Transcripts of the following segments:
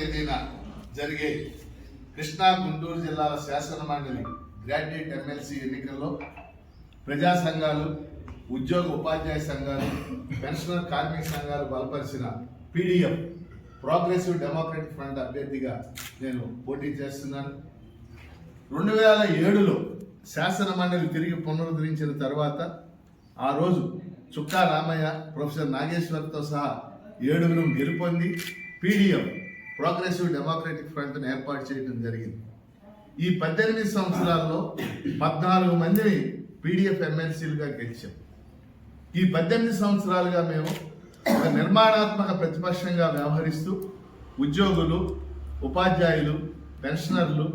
తేదీన జరిగే కృష్ణా గుంటూరు జిల్లాల శాసన మండలి గ్రాడ్యుయేట్ ఎమ్మెల్సీ ఎన్నికల్లో ప్రజా సంఘాలు ఉద్యోగ ఉపాధ్యాయ సంఘాలు పెన్షనర్ కార్మిక సంఘాలు బలపరిచిన పీడిఎఫ్ ప్రోగ్రెసివ్ డెమోక్రటిక్ ఫ్రంట్ అభ్యర్థిగా నేను పోటీ చేస్తున్నాను. రెండు వేల ఏడులో శాసన మండలి తిరిగి పునరుద్ధరించిన తర్వాత ఆ రోజు చుక్కా రామయ్య ప్రొఫెసర్ నాగేశ్వర్తో సహా ఏడుగురం గెలుపొంది పీడిఎఫ్ ప్రోగ్రెసివ్ డెమోక్రటిక్ ఫ్రంట్ను ఏర్పాటు చేయడం జరిగింది. ఈ పద్దెనిమిది సంవత్సరాల్లో పద్నాలుగు మందిని పీడిఎఫ్ ఎమ్మెల్సీలుగా గెలిచాం. ఈ పద్దెనిమిది సంవత్సరాలుగా మేము ఒక నిర్మాణాత్మక ప్రతిపక్షంగా వ్యవహరిస్తూ ఉద్యోగులు ఉపాధ్యాయులు పెన్షనర్లు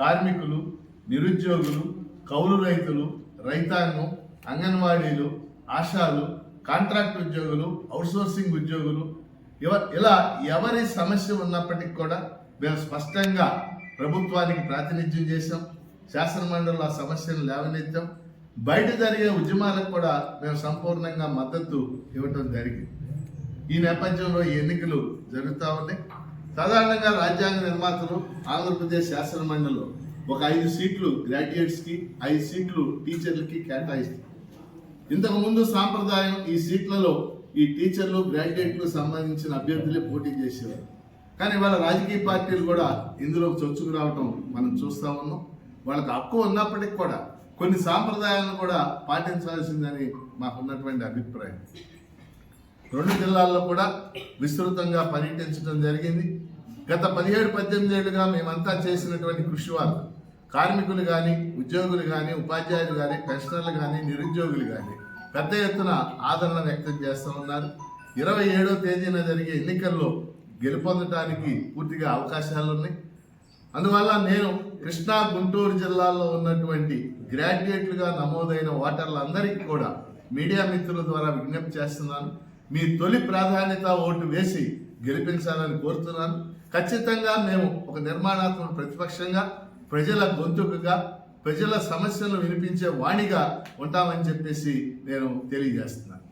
కార్మికులు నిరుద్యోగులు కౌలు రైతులు రైతాంగం అంగన్వాడీలు ఆశాలు కాంట్రాక్ట్ ఉద్యోగులు అవుట్సోర్సింగ్ ఉద్యోగులు ఇవ- ఇలా ఎవరి సమస్య ఉన్నప్పటికీ కూడా మేము స్పష్టంగా ప్రభుత్వానికి ప్రాతినిధ్యం చేశాం. శాసనమండలిలో ఆ సమస్యను లేవనెత్తాం. బయట జరిగే ఉద్యమాలకు కూడా మేము సంపూర్ణంగా మద్దతు ఇవ్వటం జరిగింది. ఈ నేపథ్యంలో ఈ ఎన్నికలు జరుగుతూ ఉన్నాయి. సాధారణంగా రాజ్యాంగ నిర్మాతలు ఆంధ్రప్రదేశ్ శాసనమండలిలో ఒక ఐదు సీట్లు గ్రాడ్యుయేట్స్కి ఐదు సీట్లు టీచర్లకి కేటాయిస్తారు. ఇంతకుముందు సాంప్రదాయం ఈ సీట్లలో ఈ టీచర్లు గ్రాడ్యుయేట్లు సంబంధించిన అభ్యర్థులే పోటీ చేసేవారు. కానీ వాళ్ళ రాజకీయ పార్టీలు కూడా ఇందులో చొచ్చుకు రావటం మనం చూస్తా ఉన్నాం. వాళ్ళకి హక్కు ఉన్నప్పటికీ కూడా కొన్ని సాంప్రదాయాలను కూడా పాటించాల్సిందని మాకున్నటువంటి అభిప్రాయం. రెండు జిల్లాల్లో కూడా విస్తృతంగా పర్యటించడం జరిగింది. గత పదిహేడు పద్దెనిమిది ఏళ్ళుగా మేమంతా చేసినటువంటి కృషి వాళ్ళు కార్మికులు కానీ ఉద్యోగులు కానీ ఉపాధ్యాయులు కానీ పెన్షనర్లు కానీ నిరుద్యోగులు కానీ పెద్ద ఎత్తున ఆదరణ వ్యక్తం చేస్తూ ఉన్నారు. ఇరవై ఏడో తేదీన జరిగే ఎన్నికల్లో గెలుపొందటానికి పూర్తిగా అవకాశాలు ఉన్నాయి. అందువల్ల నేను కృష్ణా గుంటూరు జిల్లాల్లో ఉన్నటువంటి గ్రాడ్యుయేట్లుగా నమోదైన ఓటర్లందరికీ కూడా మీడియా మిత్రుల ద్వారా విజ్ఞప్తి చేస్తున్నాను. మీ తొలి ప్రాధాన్యత ఓటు వేసి గెలిపించాలని కోరుతున్నాను. ఖచ్చితంగా మేము ఒక నిర్మాణాత్మక ప్రతిపక్షంగా ప్రజల గొంతుకగా ప్రజల సమస్యలను వినిపించే వాణిగా ఉంటామని చెప్పేసి నేను తెలియజేస్తున్నాను.